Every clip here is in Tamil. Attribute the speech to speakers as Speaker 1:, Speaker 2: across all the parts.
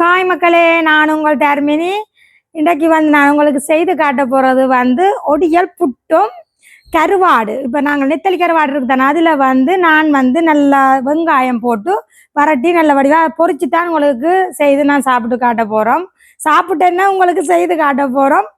Speaker 1: காய் மக்களே நான் உங்கள் தர்மினி. இன்றைக்கு வந்து நான் உங்களுக்கு செய்து காட்ட போகிறது வந்து ஒடியல் புட்டும் கருவாடு. இப்போ நாங்கள் நெத்தலி கருவாடு இருக்குதானே அதில் வந்து நான் வந்து நல்லா வெங்காயம் போட்டு வரட்டி நல்ல வடிவாக பொறிச்சு தான் உங்களுக்கு செய்து நான் சாப்பிட்டு காட்ட போகிறோம் சாப்பிட்டேன்னா உங்களுக்கு செய்து காட்ட போகிறோம்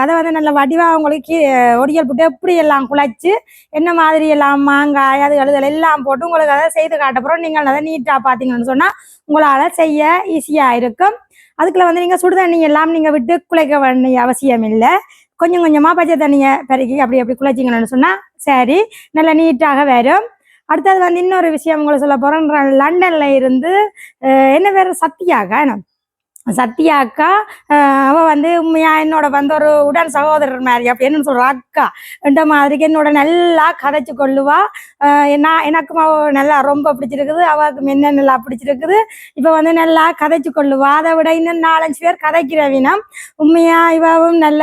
Speaker 1: அதை வந்து நல்ல வடிவாக உங்களுக்கு ஒடியல் புட்டு எப்படி எல்லாம் குழைச்சி என்ன மாதிரி எல்லாம் மாங்காய் அது எழுதல் எல்லாம் போட்டு உங்களுக்கு அதை செய்து காட்ட போகிறோம் நீங்கள் அதை நீட்டாக பார்த்தீங்கன்னு சொன்னால் உங்களால் செய்ய ஈஸியாக இருக்கும். அதுக்குள்ள வந்து நீங்கள் சுடு தண்ணி எல்லாம் நீங்கள் விட்டு குழைக்க வேண்டிய அவசியம் இல்லை. கொஞ்சம் கொஞ்சமாக பச்சை தண்ணியை பெருக்கி அப்படி அப்படி குழைச்சிங்கன்னு சொன்னால் சரி நல்லா நீட்டாக வரும். அடுத்தது வந்து இன்னொரு விஷயம் உங்களை சொல்ல போகிறேன் லண்டனில் இருந்து என்ன பேர்? சத்யாக்கா என்ன? சத்யா அக்கா அவள் அவ வந்து உண்மையா என்னோட வந்து ஒரு உடன் சகோதரர் மாதிரி. அப்படி என்னன்னு சொல்கிறா அக்கா என்ற மாதிரிக்கு என்னோட நல்லா கதைச்சு கொள்ளுவா. நான் எனக்கும் அவ நல்லா ரொம்ப பிடிச்சிருக்குது அவளுக்கு என்ன நல்லா பிடிச்சிருக்குது. இப்போ வந்து நல்லா கதைச்சு கொள்ளுவா. அதை விட இன்னும் நாலஞ்சு பேர் கதைக்கிற வினம். உண்மையா இவாவும் நல்ல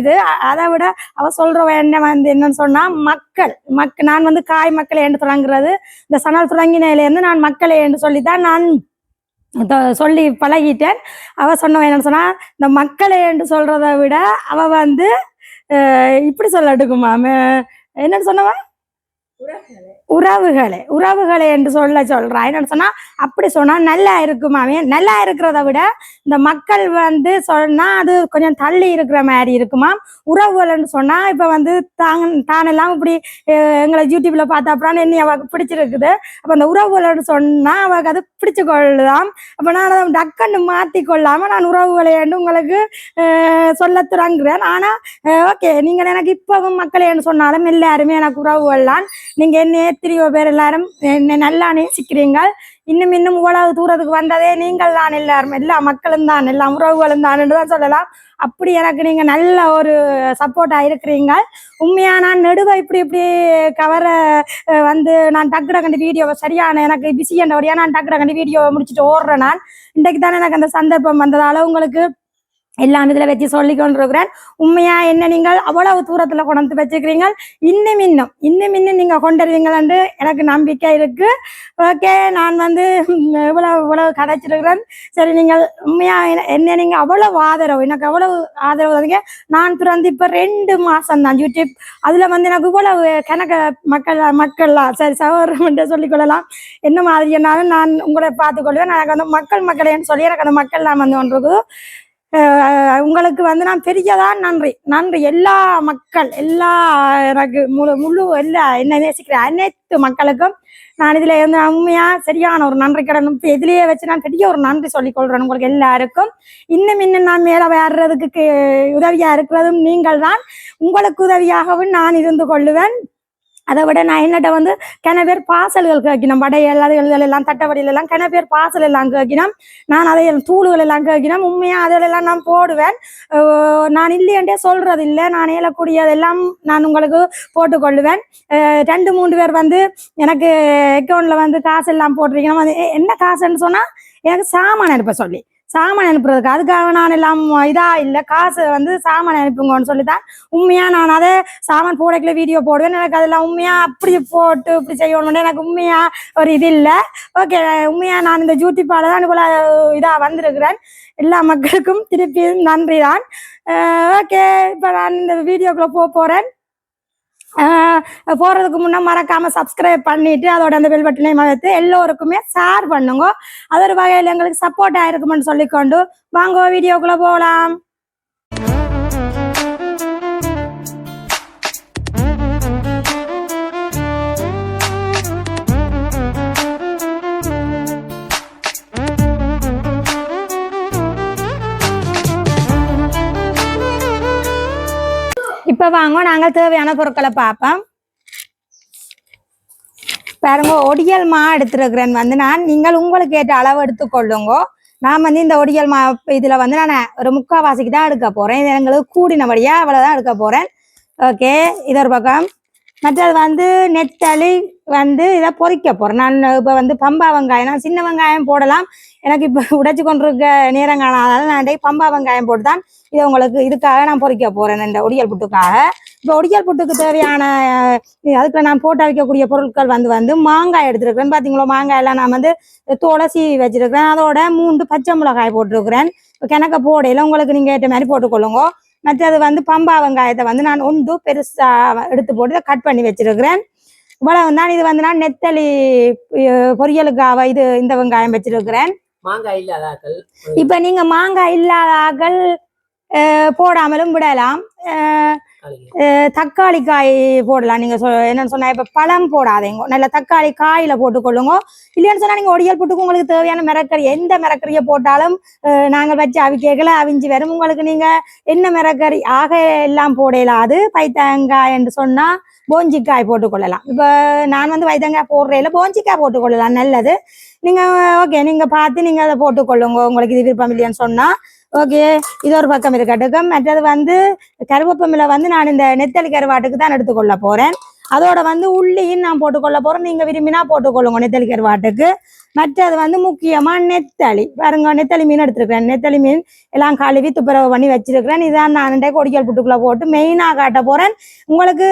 Speaker 1: இது. அதை விட அவ சொல்ற என்ன வந்து என்னன்னு சொன்னா மக்கள். மக் நான் வந்து காய் மக்களை என்று தொடங்குறது. இந்த சணல் தொடங்கினதுலேருந்து நான் மக்களை என்று சொல்லித்தான் நான் சொல்லி பழகிட்டேன். அவ சொன்னவன் என்னன்னு சொன்னா இந்த மக்களை என்று சொல்றதை விட அவ வந்து இப்படி சொல்லட்டுக்குமா என்னன்னு சொன்னவன் உறவுகளை. உறவுகளை. என்று சொல்ல சொல்றா. என்ன சொன்னா அப்படி சொன்னா நல்லா இருக்குமாவே நல்லா இருக்கிறத விட இந்த மக்கள் வந்து சொன்னா அது கொஞ்சம் தள்ளி இருக்கிற மாதிரி இருக்குமாம் உறவுகள்னு சொன்னா இப்ப வந்து தாங்க தானெல்லாம் இப்படி எங்களை யூடியூப்ல பார்த்தா அப்புறம் என்ன அவளுக்கு பிடிச்சிருக்குது. அப்ப அந்த உறவுகள்னு சொன்னா அவளுக்கு அது பிடிச்சு கொள்ளலாம் அப்ப நான் அதை டக்குன்னு மாத்தி கொள்ளாம நான் உறவுகளை என்று உங்களுக்கு சொல்ல தொடங்குறேன் ஆனா ஓகே. நீங்க எனக்கு இப்பவும் என்று சொன்னாலும் எல்லாருமே எனக்கு உறவுகள்லான் நீங்க என்ன எத்தனையோ பேர் எல்லாரும் என்ன நல்லா நேசிக்கிறீங்க இன்னும் இன்னும் இவ்வளவு தூரத்துக்கு வந்ததே நீங்கள் தான் எல்லாரும். எல்லா மக்களும் தான் எல்லா உறவுகளும் தான் தான் சொல்லலாம். அப்படி எனக்கு நீங்க நல்ல ஒரு சப்போர்ட்டா இருக்கிறீங்க உண்மையா நான் நெடுவை இப்படி இப்படி கவர வந்து நான் டக்கு டக்குண்டு வீடியோவை சரியான எனக்கு பிஸி நான் டக்கு கண்டு வீடியோவை முடிச்சுட்டு ஓடுறேன் நான். இன்றைக்கு தானே எனக்கு அந்த சந்தர்ப்பம் வந்ததால உங்களுக்கு எல்லாம் இதுல வச்சு சொல்லி கொண்டிருக்கிறேன். உண்மையா என்ன நீங்கள் அவ்வளவு தூரத்துல கொண்டு வச்சுக்கிறீங்க இன்னும் இன்னும் இன்னும் இன்னும் நீங்க கொண்டுருவீங்களான்னு எனக்கு நம்பிக்கை இருக்கு. ஓகே நான் வந்து இவ்வளோ இவ்வளவு இவ்வளவு கதைச்சிருக்கிறேன். சரி நீங்கள் உண்மையா என்ன- என்ன நீங்க அவ்வளவு ஆதரவு எனக்கு அவ்வளவு ஆதரவு தந்தீங்க. நான் பிறந்து இப்ப ரெண்டு மாசம் தான் யூடியூப். அதுல வந்து எனக்கு இவ்வளவு கணக்க மக்கள் மக்கள்லாம் சரி சகோதரம் சொல்லிக் கொள்ளலாம். என்ன மாதிரி என்னாலும் நான் உங்களை பார்த்துக்கொள்வேன் எனக்கு வந்து மக்கள் மக்களேன்னு சொல்லி எனக்கு அந்த மக்கள்லாம் வந்து ஒன்று இருக்குது உங்களுக்கு வந்து நான் பெரியதான் நன்றி. நன்றி. எல்லா மக்கள் எல்லா எனக்கு முழு முழு எல்லா என்ன நேசிக்கிற அனைத்து மக்களுக்கும் நான் இதுல வந்து உண்மையா சரியான ஒரு நன்றி கடன் இதுலேயே வச்சு நான் பெரிய ஒரு நன்றி சொல்லிக் கொள்றேன் உங்களுக்கு எல்லாருக்கும். இன்னும் இன்னும் நான் மேல வர்றதுக்கு உதவியாக உதவியா இருக்கிறதும் நீங்கள் தான் உங்களுக்கு உதவியாகவும் நான் இருந்து கொள்ளுவேன். அதை விட நான் என்னட்ட வந்து கன பேர் பாசல்கள் கேட்கணும் வடையல் அதுகள் எல்லாம் தட்டவடையில எல்லாம் கன பேர் பாசல் எல்லாம் கேட்கணும் நான் அதை தூளுகள் எல்லாம் உண்மையாக அதில் அதிலெல்லாம் நான் போடுவேன். நான் இல்லையண்டே சொல்றது இல்லை நான் ஏலக்கூடியதெல்லாம் நான் உங்களுக்கு போட்டுக்கொள்ளுவேன். ரெண்டு மூன்று பேர் வந்து எனக்கு அக்கௌண்ட்ல வந்து காசு எல்லாம் போட்டிருக்கணும். அது என்ன காசுன்னு சொன்னால் எனக்கு சாமான் எடுப்ப சொல்லி. சாமான் அனுப்புறதுக்கு. அதுக்காக நான் எல்லாம் இதா இல்லை காசு வந்து சாமான் அனுப்புங்கன்னு சொல்லித்தான். உண்மையா நான் அதை சாமான் போடக்கல வீடியோ போடுவேன். எனக்கு அதெல்லாம் உண்மையா அப்படி போட்டு இப்படி செய்யணும்னு எனக்கு உண்மையா ஒரு இது இல்லை. ஓகே உண்மையா நான் இந்த யூடியூப்பால தான் எனக்குள்ள இதா வந்திருக்கிறேன். எல்லா மக்களுக்கும் திருப்பி நன்றி தான் ஓகே இப்போ நான் இந்த வீடியோக்குள்ள போக போறேன். போகிறதுக்கு முன்னே மறக்காமல் சப்ஸ்கிரைப் பண்ணிட்டு அதோட அந்த பெல் பட்டனை எல்லோருக்குமே ஷேர் பண்ணுங்க. அது ஒரு வகையில் எங்களுக்கு சப்போர்ட் ஆயிருக்குமென்னு சொல்லிக்கொண்டு வாங்க வீடியோக்குள்ளே போகலாம் இப்ப வாங்க நாங்கள் தேவையான பொருட்களை பார்ப்போம் பாருங்க ஒடியல் மா எடுத்துருக்கிறேன் வந்து நான். நீங்கள் உங்களுக்கு ஏற்ற அளவு எடுத்துக்கொள்ளுங்க நான் வந்து இந்த ஒடியல் மா இதுல வந்து நான் ஒரு முக்காவாசிக்கு தான் எடுக்க போறேன். இது எங்களுக்கு கூடினபடியா அவ்வளவுதான் எடுக்க போறேன். ஓகே இது ஒரு பக்கம். மற்றது வந்து நெத்தளி வந்து இதை பொறிக்க போறேன். நான் இப்போ வந்து பம்பா வெங்காயம் நான் சின்ன வெங்காயம் போடலாம். எனக்கு இப்போ உடைச்சு கொண்டிருக்க நேரம் காணாதால நான் டே பம்பா வெங்காயம் போட்டு தான் இதை உங்களுக்கு இதுக்காக நான் பொறிக்க போறேன் இந்த ஒடியல் புட்டுக்காக. இப்போ ஒடியல் புட்டுக்கு தேவையான அதுக்கு நான் போட்டு வைக்கக்கூடிய பொருட்கள் வந்து வந்து மாங்காய் எடுத்துருக்கிறேன். பார்த்தீங்களா மாங்காய் எல்லாம் நான் வந்து துளசி வச்சிருக்கிறேன். அதோட மூன்று பச்சை மிளகாய் போட்டிருக்கிறேன். இப்போ கிணக்க போடையில உங்களுக்கு நீங்கள் ஏற்ற மாதிரி போட்டுக்கொள்ளுங்க மற்றது வந்து பம்பா வெங்காயத்தை வந்து நான் ஒன்று பெருசாக எடுத்து போட்டு கட் பண்ணி வச்சிருக்கிறேன். இவ்வளவு தான் இது வந்து நான் நெத்தலி பொரியலுக்காக இது இந்த வெங்காயம் வச்சிருக்கிறேன்.
Speaker 2: மாங்காய் இல்லாதாக்கள்.
Speaker 1: இப்ப நீங்க மாங்காய் இல்லாத ஆக்கள் போடாமலும் விடலாம். தக்காளி காய் போடலாம். நீங்க சொ- என்னன்னு சொன்னா இப்ப பழம் போடாதீங்க. நல்ல தக்காளி காயில போட்டுக்கொள்ளுங்க. இல்லைன்னு சொன்னா நீங்க ஒடியல் போட்டுக்கு உங்களுக்கு தேவையான மிரக்கறி எந்த மிரக்கறியை போட்டாலும் நாங்க நாங்கள் வச்சு அவிக்கல அவிஞ்சு வரும் உங்களுக்கு நீங்க. என்ன மிரக்கறி? ஆக எல்லாம் போடலாது பைத்தங்காய் என்று சொன்னா போஞ்சிக்காய் போட்டுக்கொள்ளலாம். இப்போ நான் வந்து வைத்தங்காய் போடுறேல போஞ்சிக்காய் போட்டுக்கொள்ளலாம். நல்லது. நீங்க ஓகே. நீங்க பார்த்து நீங்க அதை போட்டுக்கொள்ளுங்க. உங்களுக்கு இது விருப்பம் இல்லையான்னு சொன்னா ஓகே இது ஒரு பக்கம் இருக்கட்டும். மற்றது வந்து கருவேப்பமில வந்து நான் இந்த நெத்தலி கருவாட்டுக்கு தான் எடுத்துக்கொள்ள போறேன். அதோட வந்து உள்ளியும் நான் போட்டுக்கொள்ள போறேன். நீங்க விரும்பினா போட்டுக்கொள்ளுங்க நெத்தலி கருவாட்டுக்கு. மற்றது வந்து முக்கியமாக நெத்தளி பாருங்க நெத்தலி மீன் எடுத்துருக்கிறேன். நெத்தளி மீன் எல்லாம் கழுவி துப்புரவு பண்ணி வச்சிருக்கிறேன். இதான் நான் அண்டை கொடியல் புட்டுக்குள்ளே போட்டு மெயினாக காட்ட போறேன். உங்களுக்கு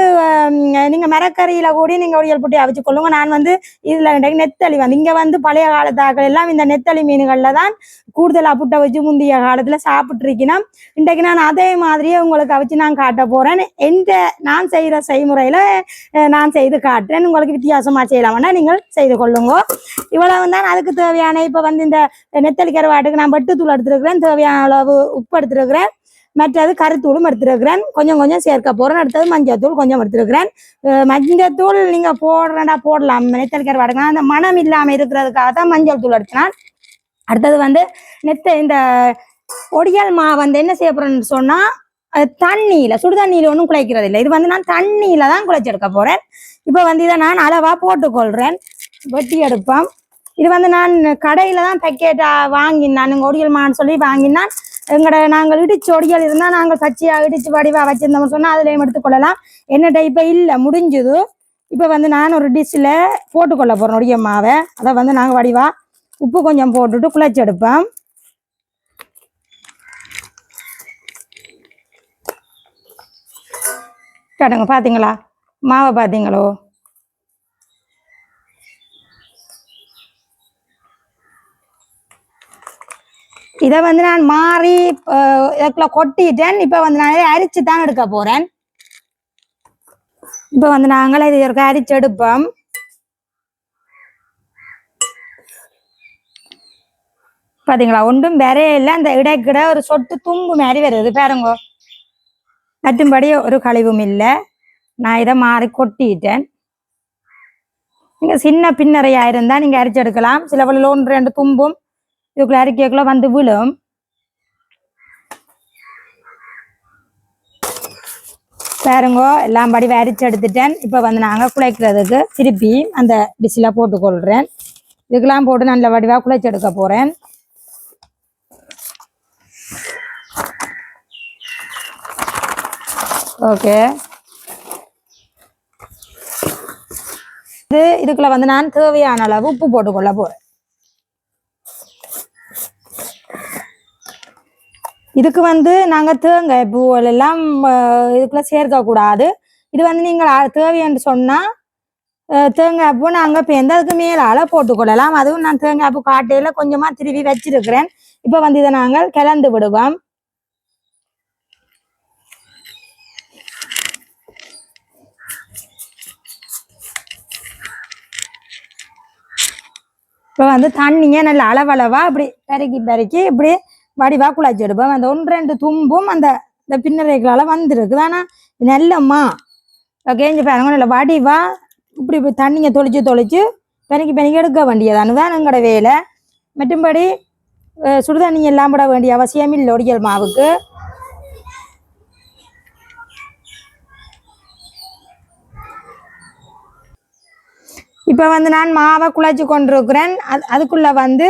Speaker 1: நீங்கள் மரக்கறியில் கூடி நீங்கள் ஒடியல் புட்டி அவிச்சு கொள்ளுங்க. நான் வந்து இதில் இன்றைக்கு நெத்தளி வந்து இங்கே வந்து பழைய காலத்தாக்கள் எல்லாம் இந்த நெத்தளி மீன்களில் தான் கூடுதலாக புட்டை வச்சு முந்தைய காலத்துல சாப்பிட்ருக்கினா இன்றைக்கு நான் அதே மாதிரியே உங்களுக்கு அவிச்சு நான் காட்ட போறேன். எந்த நான் செய்கிற செய்முறையில நான் செய்து காட்டுறேன். உங்களுக்கு வித்தியாசமா செய்யலாம்னா நீங்கள் செய்து கொள்ளுங்க. இவ்வளவு தான் அதுக்கு தேவையான இப்போ வந்து இந்த நெத்தலி கருவாட்டுக்கு நான் வெட்டுத்தூள் எடுத்துருக்கிறேன். தேவையான அளவு உப்பு எடுத்துருக்கிறேன். மற்றது கருத்தூளும் எடுத்துருக்கிறேன். கொஞ்சம் கொஞ்சம் சேர்க்க போகிறேன் அடுத்தது மஞ்சத்தூள் கொஞ்சம் எடுத்துருக்கிறேன். மஞ்சத்தூள் நீங்கள் போடுறேன்டா போடலாம். நெத்தல் கருவாடுக்கு அந்த மனம் இல்லாமல் இருக்கிறதுக்காக தான் மஞ்சள் தூள் எடுத்தினான் அடுத்தது வந்து நெத்த இந்த ஒடியல் மா வந்து என்ன செய்ய போகிறேன்னு சொன்னால் அது தண்ணியில சுடு தண்ணியில் ஒன்றும் குழைக்கிறது இல்லை இது வந்து நான் தண்ணியில் தான் குழைச்செடுக்க போகிறேன் இப்போ வந்து இதை நான் அளவாக போட்டுக்கொள்கிறேன் வெட்டி எடுப்பேன் இது வந்து நான் கடையில தான் பேக்கெட்டா வாங்கினான். நீங்க ஒடியல்மான்னு சொல்லி வாங்கினான். எங்கட நாங்கள் இடிச்சு ஒடியல் இருந்தா நாங்கள் பச்சையா இடிச்சு வடிவா வச்சிருந்தோம்னு சொன்னா அதுலயும் எடுத்துக்கொள்ளலாம் என்னட்ட இப்ப இல்ல முடிஞ்சுது. இப்ப வந்து நான் ஒரு டிஷ்ல போட்டுக்கொள்ள போறேன் ஒடிய மாவை. அதை வந்து நாங்க வடிவா உப்பு கொஞ்சம் போட்டுட்டு குழச்சி எடுப்போம். கேட்டுங்க பாத்தீங்களா? மாவை பாத்தீங்களோ? இதை வந்து நான் மாறி இதுக்குள்ள கொட்டிட்டேன். இப்போ வந்து நான் அரிச்சு தான் எடுக்க போறேன். இப்போ வந்து நாங்கள் இது இருக்க அரிச்சு எடுப்போம். பாத்தீங்களா? ஒன்றும் வரையில அந்த இடைக்கிட ஒரு சொட்டு தும்பு மாதிரி வருது. பாருங்க. மற்றும்படி ஒரு கழிவும் இல்லை. நான் இதை மாறி கொட்டிட்டேன். நீங்க சின்ன பின்னறையா இருந்தா நீங்க அரிச்சு எடுக்கலாம். சில பல ஒன்று ரெண்டு தும்பும். இதுக்குள்ள அரிக்கைக்குள்ள வந்து விழும் பாருங்க எல்லாம் படி வரிச்சு எடுத்துட்டேன் இப்போ வந்து நாங்கள் குழைக்கிறதுக்கு திருப்பி அந்த டிஷ்ஷில் போட்டுக்கொள்கிறேன் இதுக்கெல்லாம் போட்டு நல்ல வடிவாக குழைச்சி எடுக்க போகிறேன் ஓகே இது இதுக்குள்ள வந்து நான் தேவையான அளவு உப்பு போட்டுக்கொள்ள போகிறேன் இதுக்கு வந்து நாங்கள் தேங்காய் பூவல் எல்லாம் இதுக்குள்ளே இதுக்குள்ள இது வந்து நீங்கள் தேவை தேவைன்னு சொன்னால் தேங்காய் பூ நாங்க பேர்ந்து அதுக்கு மேலால போட்டுக்கொள்ளலாம் அதுவும் நான் தேங்காய் பூ காட்டையில் கொஞ்சமாக திருவி வச்சிருக்கிறேன். இப்போ வந்து இதை நாங்கள் கிளந்து விடுவோம். இப்போ வந்து தண்ணியை நல்ல அளவளவாக இப்படி பெருக்கி பெருக்கி இப்படி வடிவா குழாச்சி எடுப்போம். அந்த ஒன்று ரெண்டு தும்பும் அந்த இந்த பின்னரைகளால் வந்திருக்குது. ஆனால் நல்லம்மா. கேஞ்சு பாருங்க இல்லை வடிவா இப்படி இப்படி தண்ணியை தொளிச்சு தொளிச்சு பெருக்கி பெருக்கி எடுக்க வேண்டியதானு தான் எங்களோட வேலை. மற்றும்படி சுடுதண்ணி எல்லாம் விட வேண்டிய அவசியம் இல்லை. ஒடியல் மாவுக்கு. இப்போ வந்து நான் மாவை குழச்சி கொண்டிருக்கிறேன். அது அதுக்குள்ளே வந்து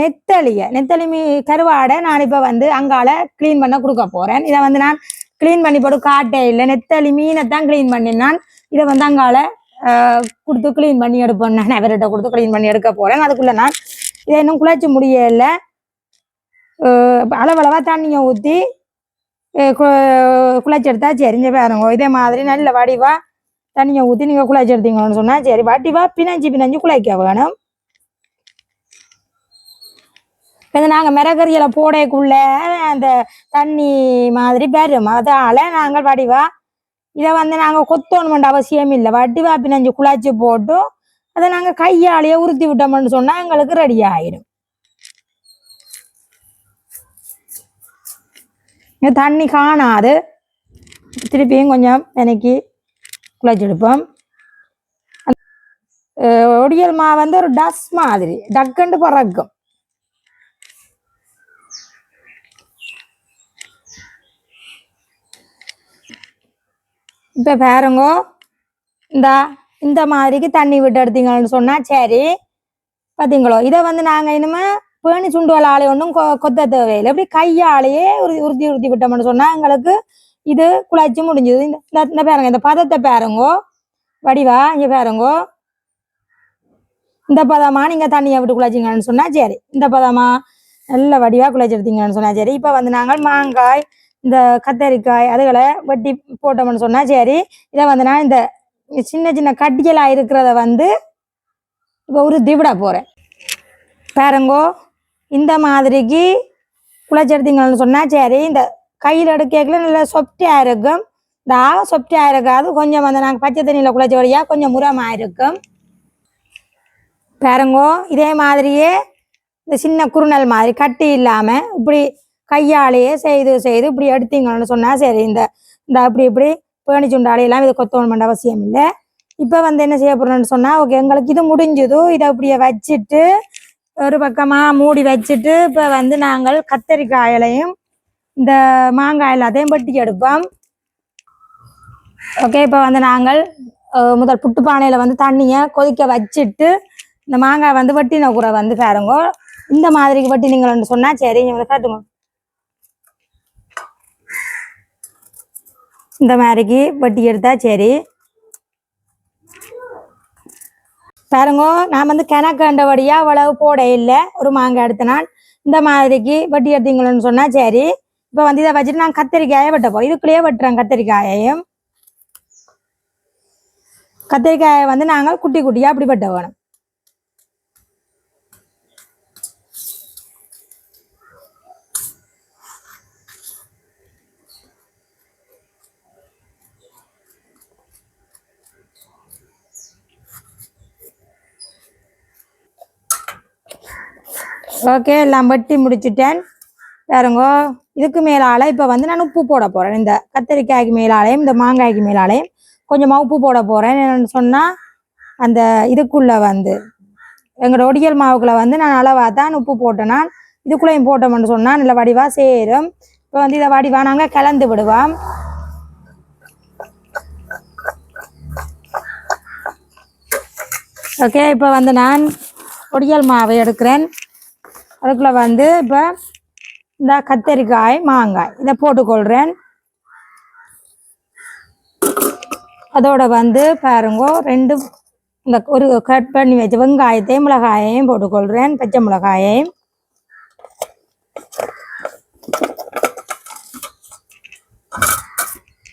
Speaker 1: நெத்தலியை. நெத்தலி மீ கருவாடை நான் இப்போ வந்து அங்கால க்ளீன் பண்ண கொடுக்க போறேன். இதை வந்து நான் க்ளீன் பண்ணி போட்டு காட்டே இல்லை. நெத்தலி மீனை தான் க்ளீன் பண்ணினான். இதை வந்து அங்கால கொடுத்து க்ளீன் பண்ணி எடுப்பேன் நான் அவர்கிட்ட கொடுத்து க்ளீன் பண்ணி எடுக்க போறேன். அதுக்குள்ள நான் இதை இன்னும் குழைச்சி முடியல அளவளவாக அளவளவா தண்ணியை ஊற்றி குழைச்சி எடுத்தா சரிஞ்ச பாருங்க இதே மாதிரி நல்ல வடிவா தண்ணியை ஊற்றி நீங்கள் குழைச்சி எடுத்தீங்கன்னு சொன்னால் சரி. வடிவா பிணைஞ்சி பிணைஞ்சி குழைக்க வேணும் இப்போ நாங்கள் மிளகறியில் போடக்குள்ளே அந்த தண்ணி மாதிரி பெறும் அதால் நாங்கள் வடிவா இதை வந்து நாங்கள் கொத்தணுமென்ற அவசியம் இல்லை. வடிவா பிணைஞ்சு குழாச்சி போட்டு அதை நாங்கள் கையாலேயே உருத்தி விட்டோம்னு சொன்னால் எங்களுக்கு ரெடி ஆயிடும் இங்கே தண்ணி காணாது. திருப்பியும் கொஞ்சம் எனக்கு குழச்சி எடுப்போம். ஒடியல் மா வந்து ஒரு டஸ் மாதிரி டக்குண்டு பறக்கும். இப்போ பாருங்க இந்த இந்த மாதிரிக்கு தண்ணி விட்டு எடுத்தீங்கன்னு சொன்னால் சரி. பார்த்தீங்களோ இதை வந்து நாங்கள் இனிமே பேணி சுண்டுவல் ஆலை ஒன்றும் கொ கொத்த தேவையில்லை. இப்படி கையாலேயே உருதி உறுதி உறுதி விட்டோம்னு சொன்னால் எங்களுக்கு இது குழாச்சி முடிஞ்சது. இந்த இந்த- இந்த பாருங்க இந்த பதத்தை பாருங்கோ. வடிவா இங்கே பாருங்கோ. இந்த பதமா நீங்கள் தண்ணியை விட்டு குழச்சிங்கன்னு சொன்னால் சரி. இந்த பதமா நல்ல வடிவாக குழச்சி எடுத்தீங்கன்னு சொன்னால் சரி. இப்போ வந்து நாங்கள் மாங்காய் இந்த கத்தரிக்காய் அதுகளை வெட்டி போட்டோம்னு சொன்னால் சரி இதை வந்து நான் இந்த சின்ன சின்ன கட்டிகளாக இருக்கிறத வந்து இப்போ ஒரு திவிட போகிறேன் பாருங்கோ இந்த மாதிரிக்கு குளச்செடுத்தீங்கன்னு சொன்னால் சரி இந்த கையில் எடுக்கல நல்லா சொப்டியாக இருக்கும். இந்த ஆக சொப்டியாக இருக்காது கொஞ்சம் வந்து நாங்கள் பச்சை தண்ணியில் குளச்ச வழியாக கொஞ்சம் முரமாக இருக்கும். பாருங்கோ இதே மாதிரியே இந்த சின்ன குறுநல் மாதிரி கட்டி இல்லாமல் இப்படி கையாலேயே செய்து செய்து இப்படி எடுத்தீங்கன்னு சொன்னால் சரி இந்த இந்த அப்படி இப்படி பேணிச்சுண்டாலையெல்லாம் இதை கொத்தணும் அவசியம் இல்லை. இப்போ வந்து என்ன செய்ய போறோம்னு சொன்னால் ஓகே எங்களுக்கு இது முடிஞ்சதும் இதை அப்படியே வச்சுட்டு ஒரு பக்கமாக மூடி வச்சுட்டு இப்போ வந்து நாங்கள் கத்தரிக்காயிலையும் இந்த மாங்காய் எல்லாத்தையும் வெட்டி எடுப்போம். ஓகே இப்போ வந்து நாங்கள் முதல் புட்டு பானையில் வந்து தண்ணியை கொதிக்க வச்சுட்டு இந்த மாங்காய் வந்து வெட்டின கூட வந்து பாருங்க. இந்த மாதிரிக்கு நீங்கள் சொன்னால் சரி நீங்கள் வந்து காட்டுங்க. இந்த மாதிரிக்கு வெட்டி எடுத்தா சரி. பாருங்க நான் வந்து கிணக்கண்டபடியா அவ்வளவு போட இல்லை. ஒரு மாங்காய் எடுத்த நாள் இந்த மாதிரிக்கு வெட்டி எடுத்தீங்களோன்னு சொன்னா சரி. இப்போ வந்து இதை வச்சுட்டு நான் கத்திரிக்காயை வெட்ட இதுக்குள்ளேயே வெட்டுறேன் கத்திரிக்காயையும். கத்திரிக்காயை வந்து நாங்கள் குட்டி குட்டியா அப்படி வெட்ட வேணும். ஓகே எல்லாம் வெட்டி முடிச்சுட்டேன். பாருங்கோ இதுக்கு மேலால இப்போ வந்து நான் உப்பு போட போகிறேன் இந்த கத்திரிக்காய்க்கு மேலாலையும் இந்த மாங்காய்க்கு மேலாலையும் கொஞ்சமாக உப்பு போட போகிறேன் என்னன்னு சொன்னால் அந்த இதுக்குள்ளே வந்து எங்களோட ஒடியல் மாவுக்குள்ளே வந்து நான் அளவாக தான் உப்பு போட்டேன்னா இதுக்குள்ளேயும் போட்டோம்னு சொன்னால் நல்ல வடிவாக சேரும். இப்போ வந்து இதை வடிவாக நாங்கள் கலந்து விடுவோம். ஓகே இப்போ வந்து நான் ஒடியல் மாவை எடுக்கிறேன். அதுக்குள்ளே வந்து இப்போ இந்த கத்தரிக்காய் மாங்காய் இதை போட்டுக்கொள்கிறேன் அதோட வந்து பாருங்கோ ரெண்டு இந்த ஒரு கட் பண்ணி வச்ச வெங்காயத்தையும் மிளகாயையும் போட்டுக்கொள்கிறேன் பச்சை மிளகாயையும்.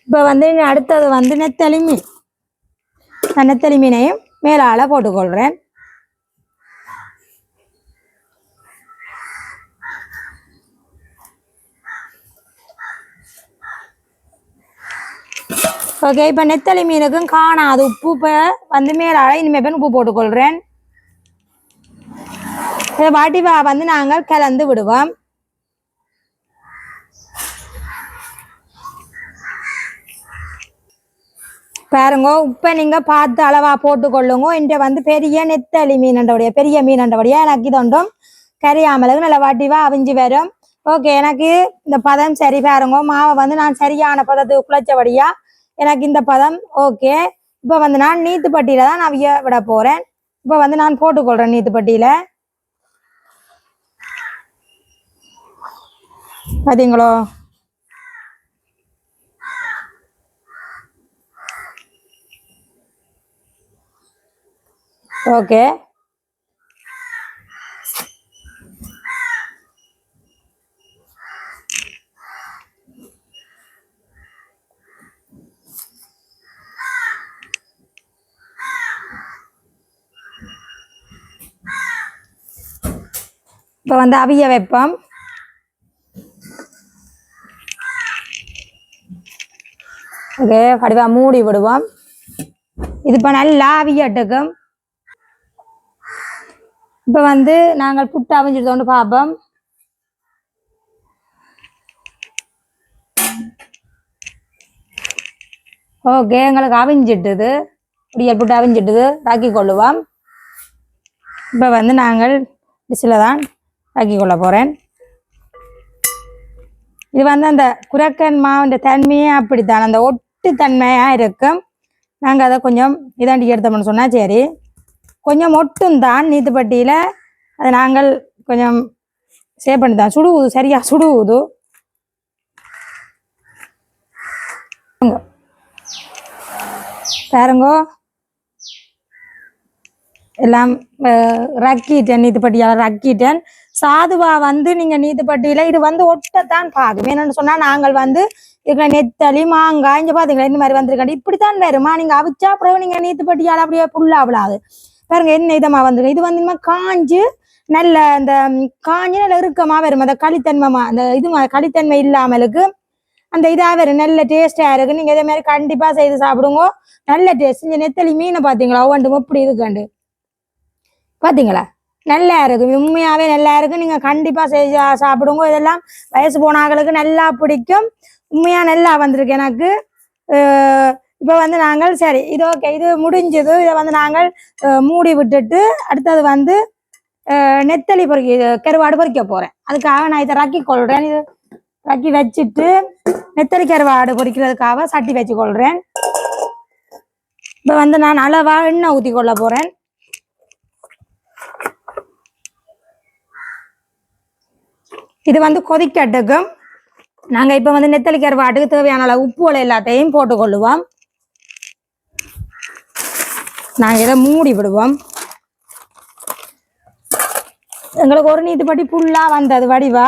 Speaker 1: இப்போ வந்து அடுத்தது வந்து நெத்தலி மீன். நெத்தலி மீனையும் மேலால போட்டுக்கொள்கிறேன் ஓகே இப்போ நெத்தலி மீனுக்கும் காணாது உப்பு இப்போ வந்து மேலால் இனிமேல் போய் உப்பு போட்டுக்கொள்கிறேன் இதை வாட்டிவா வந்து நாங்கள் கலந்து விடுவோம். பாருங்க உப்பை நீங்கள் பார்த்து அளவாக போட்டுக்கொள்ளுங்க. இங்கே வந்து பெரிய நெத்தலி மீனண்டபடியா பெரிய மீனண்டபடியா எனக்கு இது ஒன்றும் கரையாமலுக்கு நல்ல வாட்டிவா அவிஞ்சு வரும். ஓகே எனக்கு இந்த பதம் சரி பாருங்க. மாவை வந்து நான் சரியான பதத்துக்கு குழைச்சபடியா எனக்கு இந்த பதம் ஓகே. இப்போ வந்து நான் நீத்துப்பட்டியில தான் நான் விய விட போறேன். இப்போ வந்து நான் போட்டுக்கொள்றேன் நீத்துப்பட்டியில. பாத்தீங்களோ? ஓகே. இப்போ வந்து அவிய வைப்போம். ஓகே படிவா மூடி விடுவோம். இது இப்போ நல்லா அவியட்டுக்கும் இப்போ வந்து நாங்கள் புட்டு அவிஞ்சிருந்தோண்டு பார்ப்போம் ஓகே எங்களுக்கு அவிஞ்சிட்டுது. குடியல் புட்டு அவிஞ்சிட்டுது. ராக்கி கொள்ளுவோம். இப்போ வந்து நாங்கள் டிஷ்ஷில் தான் ராக்கி கொள்ள போகிறேன் இது வந்து அந்த குரக்கன் மாவுன்ற தன்மையே அப்படித்தான். அந்த ஒட்டு தன்மையாக இருக்கும். நாங்கள் அதை கொஞ்சம் இதாண்டி எடுத்தோம்னு சொன்னால் சரி. கொஞ்சம் ஒட்டும் தான் நீத்துப்பட்டியில் அதை நாங்கள் கொஞ்சம் சேவ் பண்ணி தான். சுடுவுது சரியா சுடுவுது. பாருங்கோ. எல்லாம் ரக்கிட்டேன் நீத்துப்பட்டியால் ரக்கிட்டேன். சாதுவா வந்து நீங்க நீதிப்பட்டியில இது வந்து ஒட்டத்தான் பார்க்கும் என்னன்னு சொன்னா நாங்கள் வந்து இதுல நெத்தளி மாங்காய் இங்க பாத்தீங்களா இந்த மாதிரி வந்திருக்காங்க. இப்படித்தான் வருமா? நீங்க அவிச்சா அப்புறம் நீங்க நீத்துப்பட்டியால அப்படியே புல்லா விழாது. பாருங்க என்ன இதமா வந்திருக்கு? இது வந்து இனிமே காஞ்சு நல்ல அந்த காஞ்சு நல்ல இறுக்கமா வரும். அந்த களித்தன்மைமா அந்த இது களித்தன்மை இல்லாமலுக்கு அந்த இதா வரும். நல்ல டேஸ்டா இருக்கு. நீங்க இதே மாதிரி கண்டிப்பா செய்து சாப்பிடுங்க. நல்ல டேஸ்ட் இந்த நெத்தளி மீனை பாத்தீங்களா? ஒவ்வொன்றும் எப்படி இருக்காண்டு? பாத்தீங்களா? நல்லா இருக்கும். உண்மையாவே நல்லா இருக்கும். நீங்க கண்டிப்பா செஞ்சு சாப்பிடுங்க. இதெல்லாம் வயசு போனாங்களுக்கு நல்லா பிடிக்கும். உண்மையா நல்லா வந்திருக்கு எனக்கு. இப்போ வந்து நாங்கள் சரி இது ஓகே இது முடிஞ்சது. இதை வந்து நாங்கள் மூடி விட்டுட்டு அடுத்தது வந்து நெத்தலி பொறிக்க கருவாடு பொறிக்க போறேன். அதுக்காக நான் இதை ரக்கி கொள்றேன். இது ரக்கி வச்சுட்டு நெத்தலி கருவாடு பொறிக்கிறதுக்காக சட்டி வச்சு கொள்றேன். இப்போ வந்து நான் அளவா எண்ணெய் ஊற்றி கொள்ள போறேன். இது வந்து கொதிக்கட்டுக்கும். நாங்கள் இப்போ வந்து நெத்தலி கருவாட்டுக்கு தேவையான அளவு உப்பு எல்லாத்தையும் போட்டுக்கொள்ளுவோம். நாங்கள் இதை மூடி விடுவோம். எங்களுக்கு ஒரு நீத்து பட்டி வந்தது வடிவா.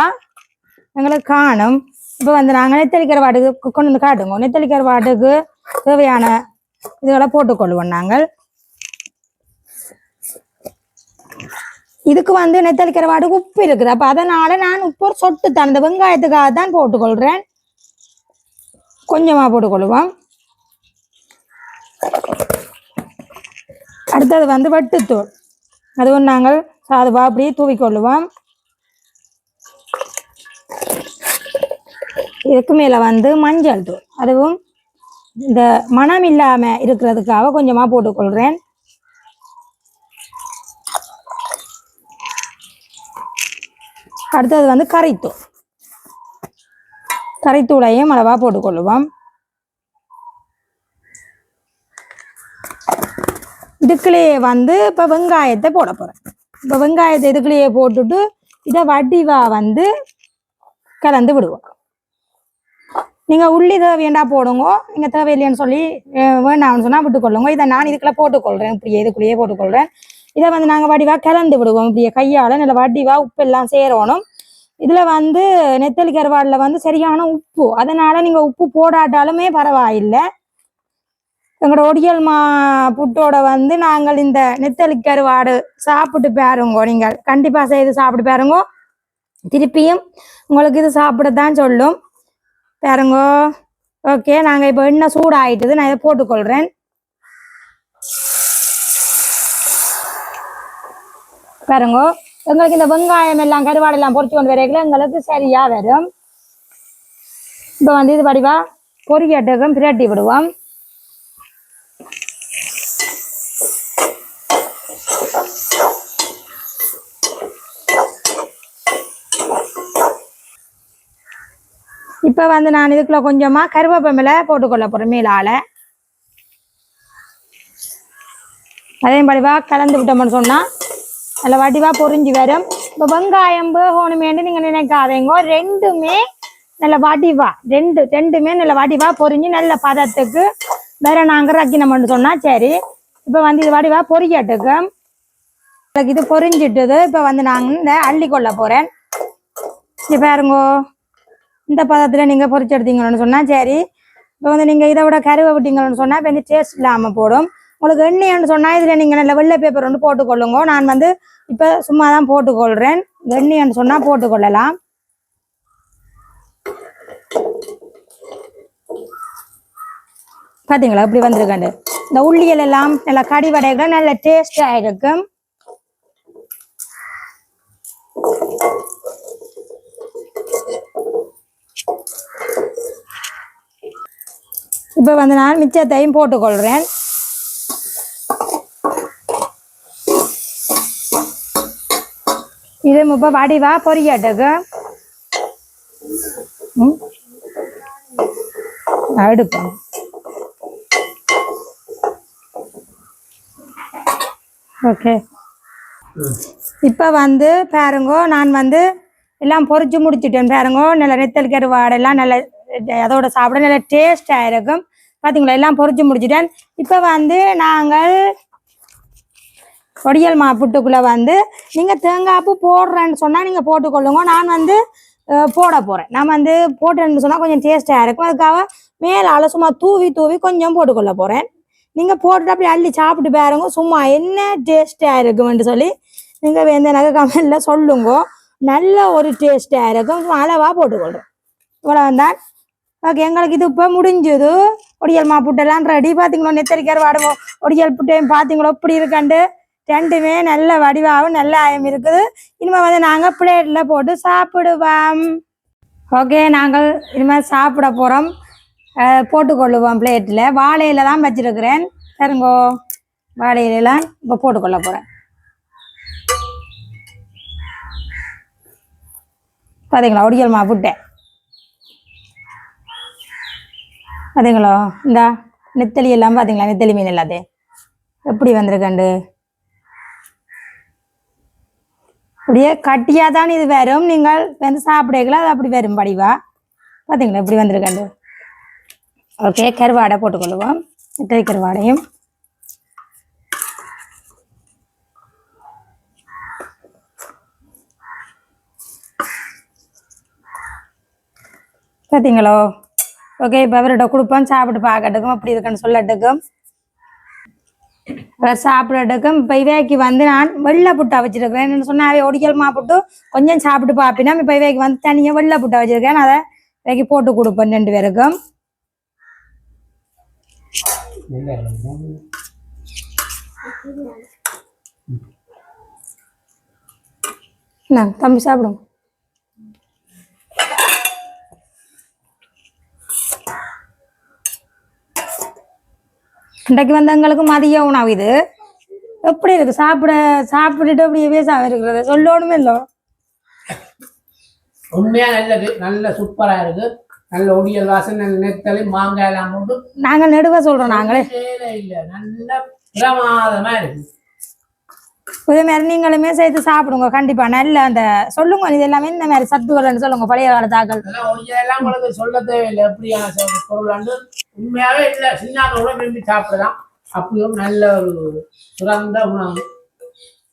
Speaker 1: எங்களுக்கு காணும். இப்போ வந்து நாங்கள் நெத்தலி கருவாட்டுக்கு கொண்டு வந்து காட்டுங்க. நெத்தலி கருவாட்டுக்கு தேவையான இதுகளை போட்டுக்கொள்வோம் நாங்கள். இதுக்கு வந்து நெத்தளிக்கிற கருவாடுக்கு உப்பு இருக்குது. அப்போ அதனால நான் உப்பு ஒரு சொட்டு தான் இந்த வெங்காயத்துக்காக தான் போட்டுக்கொள்கிறேன் கொஞ்சமாக போட்டுக்கொள்வோம். அடுத்தது வந்து வெட்டுத்தூள். அதுவும் நாங்கள் சாதுவா அப்படியே தூவிக்கொள்ளுவோம் இதுக்கு மேலே வந்து மஞ்சள் தூள். அதுவும் இந்த மனம் இல்லாமல் இருக்கிறதுக்காக கொஞ்சமாக போட்டுக்கொள்கிறேன் அடுத்தது வந்து கரைத்தூள். கரைத்தூளையும் அளவா போட்டுக்கொள்ளுவோம். இதுக்குள்ளேயே வந்து இப்போ வெங்காயத்தை போட போகிறேன் இப்போ வெங்காயத்தை இதுக்குள்ளேயே போட்டுட்டு இதை வடிவா வந்து கலந்து விடுவோம். நீங்கள் உள்ளி தேவையண்டா போடுங்க. நீங்கள் தேவையில்லைன்னு சொல்லி அஹ், வேண்டாம்னு சொன்னால் விட்டுக்கொள்ளுங்க. இதை நான் இதுக்குள்ளே போட்டுக்கொள்கிறேன் இப்படியே இதுக்குள்ளேயே போட்டுக்கொள்கிறேன் இதை வந்து நாங்கள் வடிவாக கலந்து விடுவோம். இப்படியே கையால் நல்ல வடிவாக உப்பு எல்லாம் சேரணும். இதில் வந்து நெத்தலி கருவாடில் வந்து சரியான உப்பு. அதனால நீங்கள் உப்பு போடாட்டாலுமே பரவாயில்லை. எங்களோட ஒடியல் மா புட்டோட வந்து நாங்கள் இந்த நெத்தலி கருவாடு சாப்பிட்டு பாருங்கோ நீங்கள். கண்டிப்பாக செய்து சாப்பிட்டு பாருங்க. திருப்பியும் உங்களுக்கு இது சாப்பிடத்தான் சொல்லும். பாருங்கோ. ஓகே நாங்கள் இப்போ எண்ணெய் சூடாயிட்டுது. நான் இதை போட்டுக்கொள்கிறேன் பாருங்க. எங்களுக்கு இந்த வெங்காயம் எல்லாம் கருவாடு எல்லாம் பொறிச்சு கொண்டு வரைக்கும் எங்களுக்கு சரியா வரும். இப்போ வந்து இது வடிவா பொரியட்டுக்கும் பிரட்டி விடுவோம். இப்போ வந்து நான் இதுக்குள்ள கொஞ்சமா கருவேப்பமில போட்டுக்கொள்ள போறேன் மேலால. அதே வடிவா கலந்து விட்டோம்னு சொன்னா நல்ல வடிவா பொறிஞ்சு வரும் இப்போ வெங்காயம் வேகணுமேன்னு நீங்க நினைக்காதீங்க ரெண்டுமே நல்ல வடிவா ரெண்டு ரெண்டுமே நல்ல வடிவா பொரிஞ்சு நல்ல பதத்துக்கு வேற நாங்க ரக்கினோம்னு சொன்னா சரி இப்போ வந்து இது வடிவா பொரியட்டுக்கு இது பொறிஞ்சிட்டது இப்போ வந்து நாங்க இந்த அள்ளி கொள்ள போறேன் இங்க பாருங்கோ இந்த பதத்துல நீங்க பொறிச்செடுத்தீங்கன்னு சொன்னால் சொன்னா சரி இப்போ வந்து நீங்க இதை விட கருவை விட்டீங்கன்னு சொன்னா இப்போ டேஸ்ட் இல்லாம போடும் உங்களுக்கு எண்ணெய்னு சொன்னா இதுல நீங்க நல்ல வெள்ளை பேப்பர் ஒன்று போட்டுக்கொள்ளுங்க. நான் வந்து இப்போ சும்மா தான் போட்டுக்கொள்கிறேன் வெண்ணெய்ன்னு சொன்னால் போட்டுக்கொள்ளலாம். பார்த்தீங்களா இப்படி வந்திருக்காண்டு இந்த உள்ளியல் எல்லாம் நல்லா கடி வடைகள் நல்ல டேஸ்டாக இருக்கும் இப்போ வந்து நான் மிச்சத்தையும் போட்டுக்கொள்கிறேன் இது முப்ப வடிவா பொரியட்டுக்கு ம்? ஓகே. இப்போ வந்து பாருங்கோ நான் வந்து எல்லாம் பொறிச்சு முடிச்சிட்டேன் பாருங்கோ. நல்ல நெத்தல் கருவாடெல்லாம் நல்ல அதோட சாப்பிட நல்ல டேஸ்டாக இருக்கும். பார்த்தீங்களா எல்லாம் பொறிச்சு முடிச்சுட்டேன். இப்போ வந்து நாங்கள் ஒடியல் மா புட்டுக்குள்ளே வந்து நீங்கள் தேங்காய் பூ போடுறேன்னு சொன்னால் நீங்கள் போட்டுக்கொள்ளுங்க. நான் வந்து போட போகிறேன் நான் வந்து போட்டேன்னு சொன்னால் கொஞ்சம் டேஸ்ட்டாக இருக்கும். அதுக்காக மேலால் சும்மா தூவி தூவி கொஞ்சம் போட்டுக்கொள்ள போகிறேன் நீங்கள் போட்டுட்டு அப்படி அள்ளி சாப்பிட்டு பாருங்க. சும்மா என்ன டேஸ்ட்டாக இருக்குமென்று சொல்லி நீங்கள் எந்த நகை கமெண்டில் சொல்லுங்க. நல்ல ஒரு டேஸ்ட்டாக இருக்கும். அளவாக போட்டுக்கொள்கிறேன் இவ்வளோ தான் ஓகே எங்களுக்கு இது இப்போ முடிஞ்சுது. ஒடியல் மாப்புட்டெல்லாம் ரெடி பார்த்தீங்களோ நெத்தரிக்கார் வாடுமோ ஒடியல் புட்டையும் பார்த்தீங்களோ இப்படி இருக்காண்டு ரெண்டுமே நல்ல வடிவாகவும் நல்ல ஆயம் இருக்குது. இனிமேல் வந்து நாங்கள் பிளேட்டில் போட்டு சாப்பிடுவோம். ஓகே நாங்கள் இனிமேல் சாப்பிட போகிறோம் போட்டுக்கொள்ளுவோம் பிளேட்டில் வாழையில் தான் வச்சிருக்கிறேன். பாருங்கோ வாழையிலாம் இப்போ போட்டுக்கொள்ள போகிறேன் பார்த்தீங்களா ஒடியல் மா புட்டை பார்த்தீங்களோ இந்தா நெத்தலி எல்லாம் பார்த்தீங்களா நெத்தலி மீன் எல்லாத்தையும்? எப்படி வந்திருக்கண்டு அப்படியே கட்டியாக தான் இது வரும். நீங்கள் வந்து சாப்பிடுங்களா அது அப்படி வரும் படிவா. பார்த்தீங்களா இப்படி வந்திருக்காண்டு. ஓகே கருவாடை போட்டுக்கொள்ளுவோம் இட்டை கருவாடையும். பார்த்தீங்களோ ஓகே இப்போ அவர்கிட்ட கொடுப்போம் சாப்பிட்டு பார்க்கட்டுக்கும் அப்படி இருக்குன்னு சொல்லட்டுக்கும். சாப்பிட்றதுக்கும் சாப்பிடட்டுக்கும் இப்போ வந்து நான் வெள்ளை புட்டா வச்சிருக்கிறேன். சொன்னாவே ஒடிக்கல் மாப்பிட்டு கொஞ்சம் சாப்பிட்டு பார்ப்பினா இப்போ இவைக்கு வந்து தனியாக வெள்ளை புட்டா வச்சிருக்கேன். அதை இவைக்கு போட்டு கொடுப்பேன் ரெண்டு பேருக்கும். நான் தம்பி சாப்பிடுங்க. இன்றைக்கு வந்து எங்களுக்கு மதிய உணவு இது. எப்படி இருக்கு? சாப்பிட சாப்பிட்டுட்டு அப்படியே பேசாம இருக்கிறது. சொல்லணுமே இல்லை.
Speaker 2: உண்மையா நல்லது. நல்ல சூப்பரா இருக்கு. நல்ல ஒடியல் வாசம் நல்ல நெத்தலி மாங்காய் எல்லாம் போட்டு
Speaker 1: நாங்கள் நெடுவ சொல்றோம் நாங்களே.
Speaker 2: இல்ல நல்ல பிரமாதமா இருக்கு.
Speaker 1: இதே மாதிரி நீங்களுமே சேர்த்து சாப்பிடுங்க. கண்டிப்பா நல்ல அந்த சொல்லுங்க இது எல்லாமே இந்த மாதிரி சத்துக்கள்னு சொல்லுங்க பழைய
Speaker 2: அதெல்லாம் ஒடியல் எல்லாம் உங்களுக்கு சொல்ல தேவையில்லை. எப்படியான சொ- பொருள் உண்மையாவே இல்ல சின்ன கூட விரும்பி சாப்பிடலாம். அப்படியும் நல்ல ஒரு சிறந்த உணவு.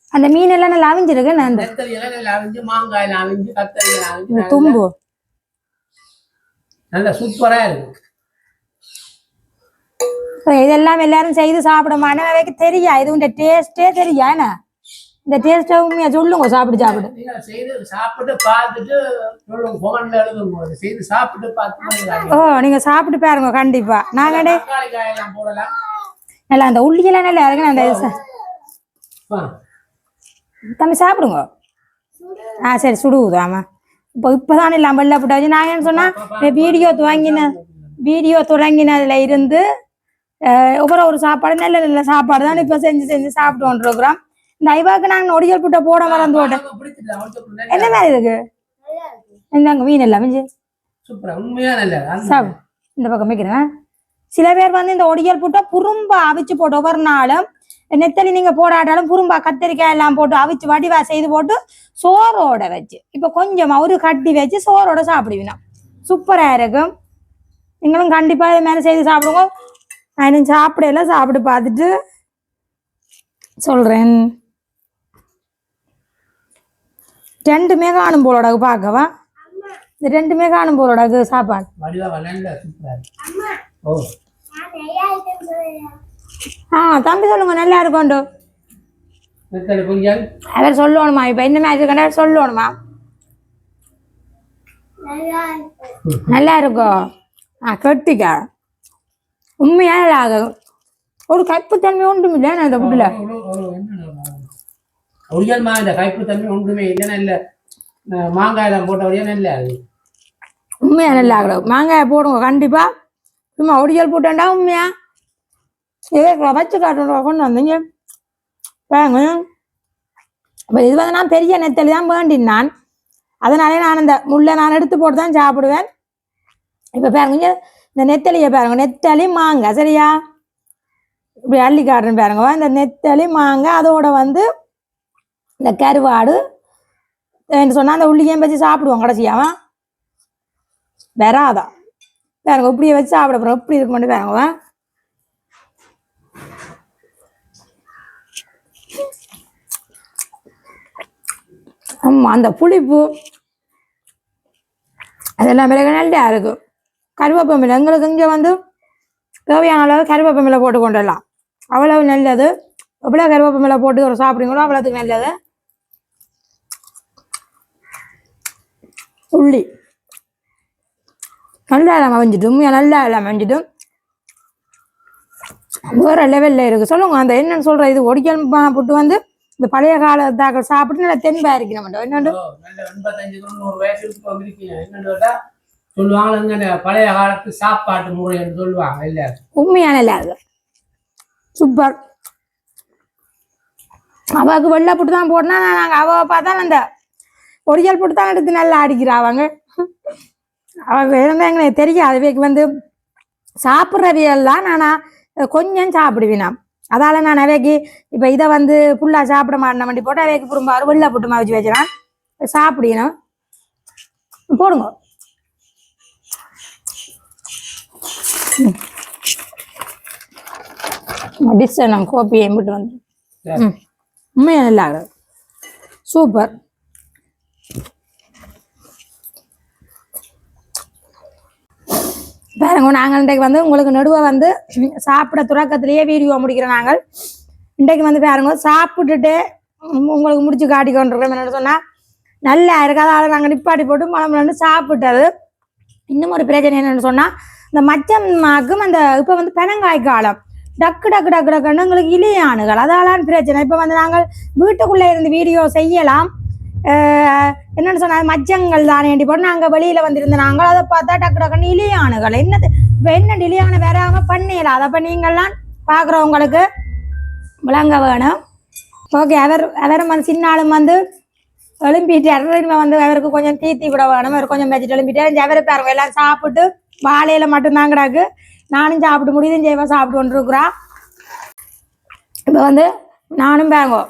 Speaker 1: அந்த மீன் எல்லாம் நல்லா அவிஞ்சிருக்கு நான் அந்த?
Speaker 2: அவிஞ்சு மாங்காய் அவிஞ்சு கத்தரி அவிஞ்சு
Speaker 1: தும்பு.
Speaker 2: நல்ல சூப்பரா இருக்கு.
Speaker 1: இதெல்லாம் எல்லாரும் செய்து சாப்பிட மாட்டேன் தெரியா? இது இந்த டேஸ்டே தெரியா என்ன? இந்த டேஸ்ட்டை உண்மையா? சொல்லுங்க சாப்பிட்டு சாப்பிடு.
Speaker 2: நீங்க செய்து சாப்பிட்டு பார்த்துட்டு சொல்லுங்க எழுதுங்க செய்து சாப்பிட்டு பார்த்து
Speaker 1: ஓ நீங்க சாப்பிட்டு பாருங்க கண்டிப்பா. நாங்க டே-
Speaker 2: தக்காளி காயெல்லாம் போடலாம்.
Speaker 1: நல்லா அந்த உள்ளியெல்லாம் நல்லா இருக்கு அந்த. தம்பி சாப்பிடுங்க. ஆ சரி சுடுவுது ஆமா. இப்போ இப்போதான் இல்லாம வெள்ளை போட்டு வச்சு நாங்கள் என்ன சொன்னா வீடியோ துவங்கின வீடியோ தொடங்கினதுல இருந்து ஒவ்வொரு ஒரு சாப்பாடு நல்ல நல்ல சாப்பாடு தான் இப்போ செஞ்சு செஞ்சு சாப்பிட்டு கொண்டிருக்கிறோம். இந்த ஐவாக்கு நாங்கள் நொடிகள் புட்டை போட மறந்து போட்டேன். என்ன மாதிரி இருக்கு இந்தாங்க மீன் எல்லாம் மிஞ்சி. இந்த பக்கம் வைக்கிறேன் சில பேர் வந்து இந்த ஒடியல் புட்டை புரும்பா அவிச்சு போட்டு ஒவ்வொரு நாளும் நெத்தலி நீங்க போடாட்டாலும் புரும்பா கத்திரிக்காய் எல்லாம் போட்டு அவிச்சு வடிவா செய்து போட்டு சோறோட வச்சு. இப்போ கொஞ்சமா ஒரு கட்டி வச்சு சோறோட சாப்பிடுவீங்க சூப்பரா இருக்கும். நீங்களும் கண்டிப்பா இது மாதிரி செய்து சாப்பிடுங்க. நான் சாப்பிடல சாப்பிட்டு பார்த்துட்டு சொல்றேன். ரெண்டுமே காணும் போலோட பார்க்கவா இது ரெண்டுமே காணும் போலோட சாப்பாடு. ஆ தம்பி சொல்லுங்க நல்லா இருக்கும்டோ அவர் சொல்லணுமா இப்போ இந்த மாதிரி இருக்கா சொல்லணுமா? நல்லா இருக்கும் ஆ கட்டிக்கா. உண்மையா நல்லா ஆகும் ஒரு கப்புத்தன்மை ஒன்றும் இல்லை அந்த புட்டில்?
Speaker 2: ஒரிஜினல் மா இந்த கைப்பு தன்மை ஒன்றுமே இல்லை. மாங்காயெல்லாம் போட்ட ஒரிஜினல் இல்லை அது.
Speaker 1: உண்மையாக நல்லா ஆகும் மாங்காயை போடுங்க கண்டிப்பாக சும்மா ஒடியல் போட்டேன்டா உண்மையா? இதே வச்சு காட்டுறோம் கொண்டு வந்தீங்க. பாருங்க. இப்போ இது வந்து நான் பெரிய நெத்தலி தான் வேண்டின் நான். அதனாலே நான் அந்த முள்ளை நான் எடுத்து போட்டு தான் சாப்பிடுவேன். இப்போ பாருங்க இந்த நெத்தலியை பாருங்க நெத்தலி மாங்காய் சரியா? இப்படி அள்ளி காட்டுறேன் பாருங்க இந்த நெத்தலி மாங்காய் அதோட வந்து இந்த கருவாடு என்ன சொன்னால் அந்த உள்ளியும் வச்சு சாப்பிடுவோம் கடைசியாவா வராதான் பாருங்க இப்படியே வச்சு சாப்பிட போகிறோம் இப்படி இருக்க மாட்டேன் பாருங்க ஆமாம் அந்த புளிப்பு அதெல்லாம் மிளகு நல்லா இருக்கும் கருவேப்பமில்லை எங்களுக்கு இங்கே வந்து தேவையான அளவு கருவேப்பமில்லை போட்டு கொண்டுடலாம் அவ்வளவு நல்லது. எவ்வளோ கருவேப்பமில்லை போட்டு ஒரு சாப்பிடுங்களோ அவ்வளோத்துக்கு நல்லது. உள்ளி நல்லா எல்லாம் அமைஞ்சிட்டும் நல்லா எல்லாம் அமைஞ்சிட்டும் வேற லெவலில் இருக்கு. சொல்லுங்க அந்த என்னன்னு சொல்ற இது ஒடிக்கல் புட்டு வந்து இந்த பழைய காலத்தாக்கள் சாப்பிட்டு நல்லா தென்பா இருக்கு நம்ம என்னண்டு?
Speaker 2: சொல்லுவாங்க பழைய காலத்து சாப்பாட்டு முறைன்னு சொல்லுவாங்க இல்ல
Speaker 1: உண்மையா நல்லா இருக்கு சூப்பர். அவளுக்கு வெள்ளை புட்டு தான் போட்டனா நாங்கள் அவ பார்த்தா அந்த ஒரிஜினல் புட்டு தான் எடுத்து நல்லா அடிக்கிறா அவங்க. அவங்க இருந்தா எங்களுக்கு தெரியும் அதுவேக்கு வந்து சாப்பிட்றவையெல்லாம் நான் கொஞ்சம் சாப்பிடுவேன். நான் அதால நான் அவைக்கு இப்போ இதை வந்து ஃபுல்லாக சாப்பிட மாட்டேன் வண்டி போட்டு அவைக்கு குடும்பம் வெள்ளை புட்டு மாவிச்சு வச்சுறேன். சாப்பிடணும். போடுங்க. டிஷ்ஷை நான் கோப்பி எம்பிட்டு வந்து. உண்மையாக நல்லா சூப்பர். பாருங்க நாங்கள் இன்றைக்கு வந்து உங்களுக்கு நடுவை வந்து சாப்பிட துறக்கத்திலேயே வீடியோ முடிக்கிறோம் நாங்கள். இன்றைக்கு வந்து பாருங்க சாப்பிட்டுட்டு உங்களுக்கு முடிச்சு காட்டி கொண்டிருக்கோம் என்னென்னு சொன்னால் நல்லா இருக்கு அதால் நாங்கள் நிப்பாட்டி போட்டு மழை சாப்பிட்டது. இன்னும் ஒரு பிரச்சனை என்னென்னு சொன்னால் இந்த மச்சம்மாக்கும் அந்த இப்போ வந்து பெனங்காய் காலம். டக்கு டக்கு டக்கு டக்குன்னு எங்களுக்கு இலையானுகள். அதாலான் பிரச்சனை. இப்போ வந்து நாங்கள் வீட்டுக்குள்ளே இருந்து வீடியோ செய்யலாம். என்னன்னு சொன்னா மச்சங்கள் தானே வேண்டி போட்டு நாங்கள் வெளியில் வந்திருந்த நாங்கள் அதை பார்த்தா டக்கு டக்குன்னு இலியானுகள் என்னது? இப்போ என்ன இலையான வராமல் பண்ணிடலாம் அதை பண்ணி நீங்கள்லாம் பார்க்குறவங்களுக்கு விளங்க வேணும். ஓகே அவர் அவரும் வந்து சின்னாலும் வந்து எழும்பிட்டு வந்து அவருக்கு கொஞ்சம் தீத்தி விட வேணும். அவர் கொஞ்சம் வச்சுட்டு எழும்பிட்டு அவர் பாருங்க எல்லாம் சாப்பிட்டு வாழையில மட்டும்தான் கிடக்கு. நானும் சாப்பிட்டு முடியுதும் ஜெய்வா சாப்பிட்டு கொண்டிருக்குறா. இப்போ வந்து நானும் பேங்கோ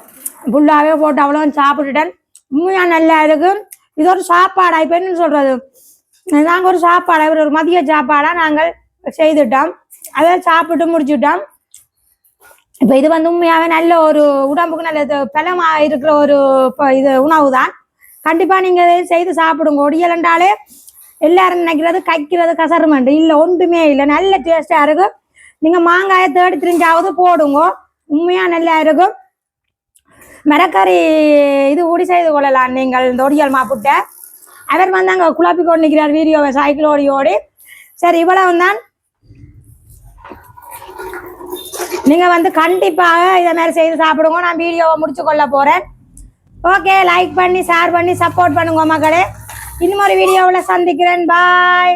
Speaker 1: ஃபுல்லாகவே போட்டு அவ்வளோ சாப்பிட்டுட்டேன். உண்மையாக நல்லா இருக்கு. இது ஒரு சாப்பாடா? இப்போ என்ன சொல்றது? நாங்கள் ஒரு சாப்பாடா? ஒரு மதிய சாப்பாடா நாங்கள் செய்துட்டோம். அதை சாப்பிட்டு முடிச்சுட்டோம். இப்போ இது வந்து உண்மையாகவே நல்ல ஒரு உடம்புக்கு நல்ல பலமா இருக்கிற ஒரு இப்போ இது உணவு தான் கண்டிப்பாக நீங்கள் இதை செய்து சாப்பிடுங்க. ஒடியலண்டாலே எல்லாரும் நினைக்கிறது கைக்கிறது கசருமண்டு இல்லை ஒன்றுமே இல்லை. நல்ல டேஸ்டாக இருக்கும் நீங்கள் மாங்காயை தேடி திரிஞ்சாவது போடுங்க. உண்மையாக நல்லா இருக்கும் மரக்கறி இது ஊடி செய்து கொள்ளலாம் நீங்கள். இந்த ஒடியல் மாப்புட்ட. அவர் வந்து அங்கே குழாப்பி கொண்டு நிற்கிறார் வீடியோவை சைக்கிள் ஓடி ஓடி. சரி இவ்வளவு தான் நீங்கள் வந்து கண்டிப்பாக இதை மாதிரி செய்து சாப்பிடுங்க. நான் வீடியோவை முடிச்சு கொள்ள போகிறேன் ஓகே லைக் பண்ணி ஷேர் பண்ணி சப்போர்ட் பண்ணுங்க மக்களே. இன்னும் ஒரு வீடியோவில் சந்திக்கிறேன். பாய்